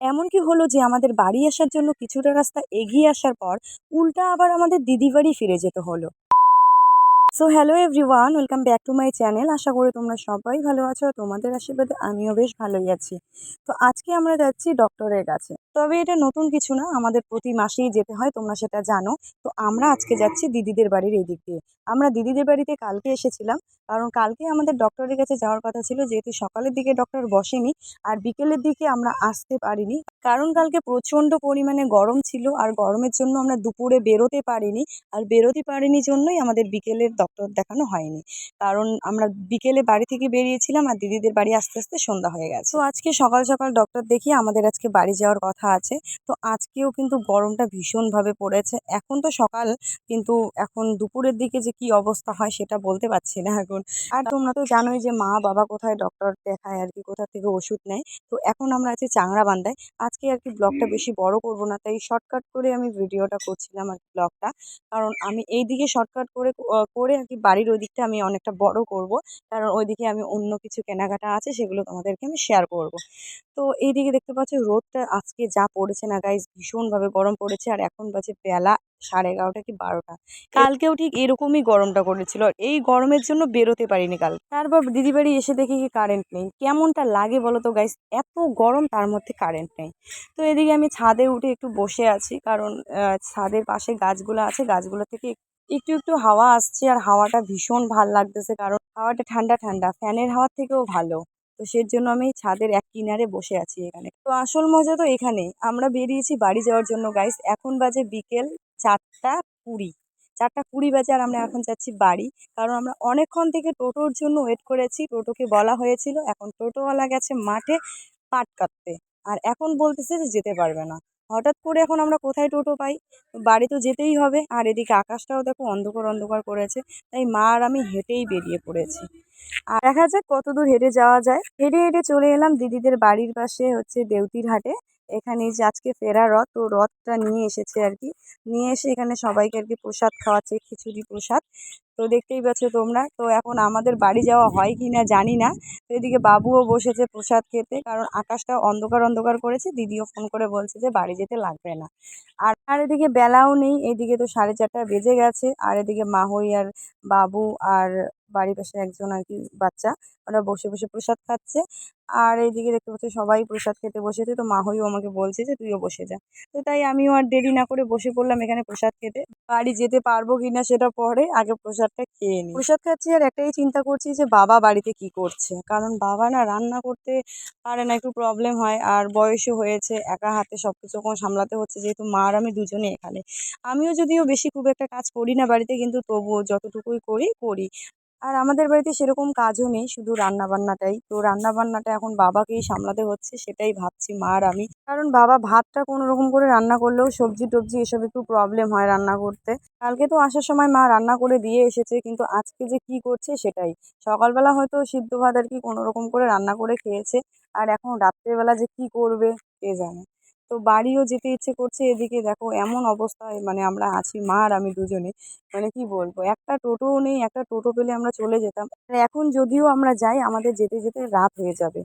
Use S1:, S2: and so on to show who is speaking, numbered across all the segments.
S1: এমন কি হলো যে আমাদের বাড়ি আসার জন্য কিছুটা রাস্তা এগিয়ে আসার পর উল্টা আবার আমাদের দিদি বাড়ি ফিরে যেতে হলো। So hello everyone welcome back to my channel আশা করি তোমরা সবাই ভালো আছো তোমাদের আশীর্বাদে আমিও বেশ ভালোই আছি। তো আজকে আমরা যাচ্ছি ডক্টরের কাছে। তবে এটা নতুন কিছু না, আমাদের প্রতি মাসেই যেতে হয়, তোমরা সেটা জানো। তো আমরা আজকে যাচ্ছি দিদিদের বাড়ির এই দিক দিয়ে। আমরা দিদিদের বাড়িতে কালকে এসেছিলাম, কারণ কালকে আমাদের ডক্টরের কাছে যাওয়ার কথা ছিল, যেহেতু সকালের দিকে ডক্টর বসেনি, আর বিকেলের দিকে আমরা আসতে পারিনি। কারণ কালকে প্রচণ্ড পরিমাণে গরম ছিল, আর গরমের জন্য আমরা দুপুরে বেরোতে পারিনি, আর বেরোতে পারিনি জন্যই আমাদের বিকেলের ডক্টর দেখানো হয়নি। কারণ আমরা বিকেলে বাড়ি থেকে বেরিয়েছিলাম আর দিদিদের বাড়ি আস্তে আস্তে সন্ধ্যা হয়ে গেছে। তো আজকে সকাল সকাল ডক্টর দেখিয়ে আমাদের আজকে বাড়ি যাওয়ার কথা আছে। তো আজকেও কিন্তু গরমটা ভীষণভাবে পড়েছে। এখন তো সকাল কিন্তু এখন দুপুরের দিকে যে কি অবস্থা হয় সেটা বলতে পারছি না এখন। আর তোমরা তো জানোই যে মা বাবা কোথায় ডক্টর দেখায় আর কি কোথা থেকে ওষুধ নেয়। তো এখন আমরা আছি চাংড়াবান্ধায়। আজকে আর কি ব্লগটা বেশি বড় করব না তাই শর্টকাট করে আমি ভিডিওটা করছিলাম আর ব্লগটা কারণ আমি এই দিকে শর্টকাট করে করে আর কি বাড়ির ওই দিকটা আমি অনেকটা বড় করব। কারণ ওইদিকে আমি অন্য কিছু কেনাকাটা আছে সেগুলো তোমাদেরকে আমি শেয়ার করব। তো এইদিকে দেখতে পাচ্ছ রোদটা আজকে যা পড়েছে না গাইজ ভীষণভাবে গরম পড়েছে আর এখন বাজে বেলা সাড়ে এগারোটা কি বারোটা। কালকেও ঠিক এরকমই গরমটা করেছিল। আর এই গরমের জন্য বেরোতে পারিনি কাল। তারপর দিদি বাড়ি এসে দেখি কি কারেন্ট নেই। কেমনটা লাগে বলো তো গাইজ এত গরম তার মধ্যে কারেন্ট নেই। তো এদিকে আমি ছাদে উঠে একটু বসে আছি। কারণ ছাদের পাশে গাছগুলো আছে। গাছগুলো থেকে একটু একটু হাওয়া আসছে আর হাওয়াটা ভীষণ ভালো লাগতেছে কারণ হাওয়াটা ঠান্ডা ঠান্ডা। ফ্যানের হাওয়ার থেকেও ভালো। তো সের জন্য আমি ছাদের এক কিনারে বসে আছি এখানে। তো আসল মজা তো এখানে। আমরা বেরিয়েছি বাড়ি যাওয়ার জন্য গাইস এখন বাজে বিকেল চারটা কুড়ি। চারটা কুড়ি বাজে আর আমরা এখন যাচ্ছি বাড়ি। কারণ আমরা অনেকক্ষণ থেকে টোটোর জন্য ওয়েট করেছি। টোটোকে বলা হয়েছিল। এখন টোটোওয়ালা গেছে মাঠে পাট কাটতে। আর এখন বলতেছে যে যেতে পারবে না। হঠাৎ করে এখন আমরা কোথায় টোটো পাই? বাড়ি তো যেতেই হবে। আর এদিকে আকাশটাও দেখো অন্ধকার অন্ধকার করেছে। তাই মা আর আমি হেঁটেই বেরিয়ে পড়েছি। আর দেখা যাক কত দূর হেঁটে যাওয়া যায়। হেঁটে হেঁটে চলে এলাম দিদিদের বাড়ির পাশে হচ্ছে দেউতির হাটে। এখানে যে আজকে ফেরা রথ, তো রথটা নিয়ে এসেছে আর কি নিয়ে এসে এখানে সবাইকে আর কি প্রসাদ খাওয়াচ্ছে, খিচুড়ি প্রসাদ। তো দেখতেই পাচ্ছ তোমরা, তো এখন আমাদের বাড়ি যাওয়া হয় কি না জানি না। তো এদিকে বাবুও বসেছে প্রসাদ খেতে, কারণ আকাশটা অন্ধকার অন্ধকার করেছে, দিদিও ফোন করে বলছে যে বাড়ি যেতে লাগবে না। আর আর এদিকে বেলাও নেই, এদিকে তো সাড়ে চারটা বেজে গেছে, আর এদিকে মাহই আর বাবু আর বাড়ির পাশে একজন আর কি বাচ্চা, ওরা বসে বসে প্রসাদ খাচ্ছে। আর এইদিকে দেখতে পাচ্ছি সবাই প্রসাদ খেতে বসেছে। তো মাহইও আমাকে বলছে যে, তুইও বসে যা। তো তাই আমিও আর দেরি না করে বসে পড়লাম এখানে প্রসাদ খেতে। বাড়ি যেতে পারব কিনা সেটা পরে আগে প্রসাদটা খেয়ে নিই। প্রসাদ খাচ্ছি আর একটাই চিন্তা করছি যে, বাবা বাড়িতে কি করছে? কারণ বাবা না রান্না করতে পারে না, একটু প্রবলেম হয়। আর বয়সও হয়েছে, একা হাতে সব কিছু সামলাতে হচ্ছে, যেহেতু মা আর আমি দুজনে এখানে। আমিও যদিও বেশি খুব একটা কাজ করি না বাড়িতে, কিন্তু তবুও যতটুকুই করি করি। আর আমাদের বাড়িতে সেরকম কাজও নেই, শুধু রান্না বান্নাটাই তো রান্না বান্নাটা এখন বাবাকেই সামলাতে হচ্ছে, সেটাই ভাবছি, মা আর আমি। কারণ বাবা ভাতটা কোনো রকম করে রান্না করলেও সবজি টবজি এসব একটু প্রবলেম হয় রান্না করতে। কালকে তো আসার সময় মা রান্না করে দিয়ে এসেছে, কিন্তু আজকে যে কি করছে সেটাই। সকালবেলা হয়তো সিদ্ধ ভাত আর কি কোনো রকম করে রান্না করে খেয়েছে, আর এখন রাত্রেবেলা যে কি করবে কে জানে। তো বাড়িও যেতে ইচ্ছে করছে এদিকে দেখো এমন অবস্থায় মানে আমরা আছি, মা আর আমি দুজনে। মানে কি বলব, একটা টোটোও নেই, একটা টোটো পেলে আমরা চলে যেতাম। এখন যদিও আমরা যাই, আমাদের যেতে যেতে রাত হয়ে যাবে।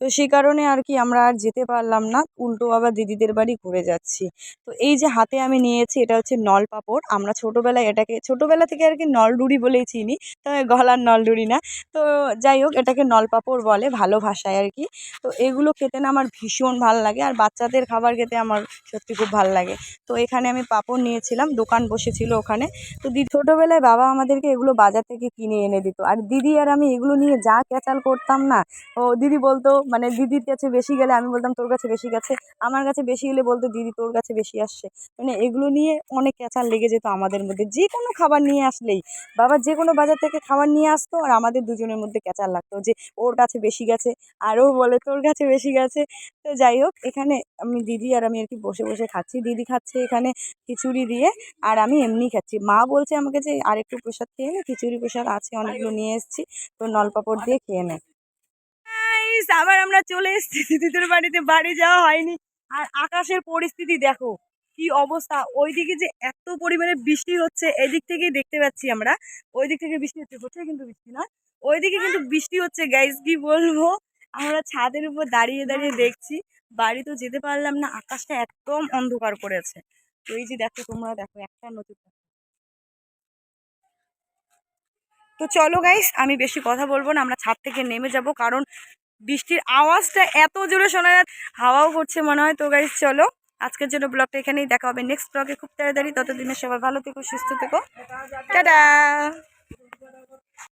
S1: তো সেই কারণে আর কি আমরা আর যেতে পারলাম না। উল্টো আবার দিদিদের বাড়ি ঘুরে যাচ্ছি। তো এই যে হাতে আমি নিয়েছি এটা হচ্ছে নলপাপড় আমরা ছোটোবেলায় এটাকে, ছোটোবেলা থেকে আর কি নলডুরি বলেই চিনি তবে গলার নলডুরি না। তো যাই হোক, এটাকে নলপাপড় বলে ভালো ভাষায় আর কি। তো এগুলো খেতে না আমার ভীষণ ভালো লাগে আর বাচ্চাদের খাবার খেতে আমার সত্যি খুব ভালো লাগে। তো এখানে আমি পাপড় নিয়েছিলাম, দোকান বসেছিল ওখানে। তো দি ছোটোবেলায় বাবা আমাদেরকে এগুলো বাজার থেকে কিনে এনে দিত। আর দিদি আর আমি এগুলো নিয়ে যা ক্যাচাল করতাম না, ও দিদি বলতো মানে দিদির কাছে বেশি গেলে আমি বলতাম, তোর কাছে বেশি গেছে। আমার কাছে বেশি গেলে বলতো, দিদি, তোর কাছে বেশি আসছে। মানে এগুলো নিয়ে অনেক ক্যাচাল লেগে যেত আমাদের মধ্যে। যে কোনো খাবার নিয়ে আসলেই। বাবা যে কোনো বাজার থেকে খাবার নিয়ে আসতো আর আমাদের দুজনের মধ্যে ক্যাচাল লাগতো যে, ওর কাছে বেশি গেছে। আরও বলে, তোর কাছে বেশি গেছে। তো যাই হোক, এখানে আমি দিদি আর আমি আর কি বসে বসে খাচ্ছি। দিদি খাচ্ছে এখানে খিচুড়ি দিয়ে আর আমি এমনি খাচ্ছি। মা বলছে আমাকে যে আর একটু প্রসাদ খেয়ে নে, খিচুড়ি প্রসাদ আছে, অনেকগুলো নিয়ে এসেছি। তো নলপাপড় দিয়ে খেয়ে নে। গাইস আবার আমরা চলে এসেছি। দিদিদের বাড়িতে বাড়ি যাওয়া হয়নি। আর আকাশের পরিস্থিতি দেখো, কি অবস্থা। ওইদিকে যে এত পরিমাণে বৃষ্টি হচ্ছে, এদিক থেকেই দেখতে পাচ্ছি আমরা। ওই দিক থেকে বৃষ্টি হচ্ছে হচ্ছে কিন্তু বৃষ্টি না ওইদিকে কিন্তু বৃষ্টি হচ্ছে গাইস কি বলব? আমরা ছাদের উপর দাঁড়িয়ে দাঁড়িয়ে দেখছি। বাড়ি তো যেতে পারলাম না, আকাশটা একদম অন্ধকার করেছে। তো এই যে দেখো, তোমরা দেখো, একটা নতুন তো চলো গাইস আমি বেশি কথা বলব না, আমরা ছাদ থেকে নেমে যাব। কারণ বৃষ্টির আওয়াজটা এত জোরে শোনা যায় হাওয়াও করছে মনে হয়। তো গাড়ি চলো আজকের জন্য ব্লগটা এখানেই দেখা হবে। নেক্সট ব্লগে খুব তাড়াতাড়ি। ততদিনে সবাই ভালো থেকো, সুস্থ থেকো। টাটা!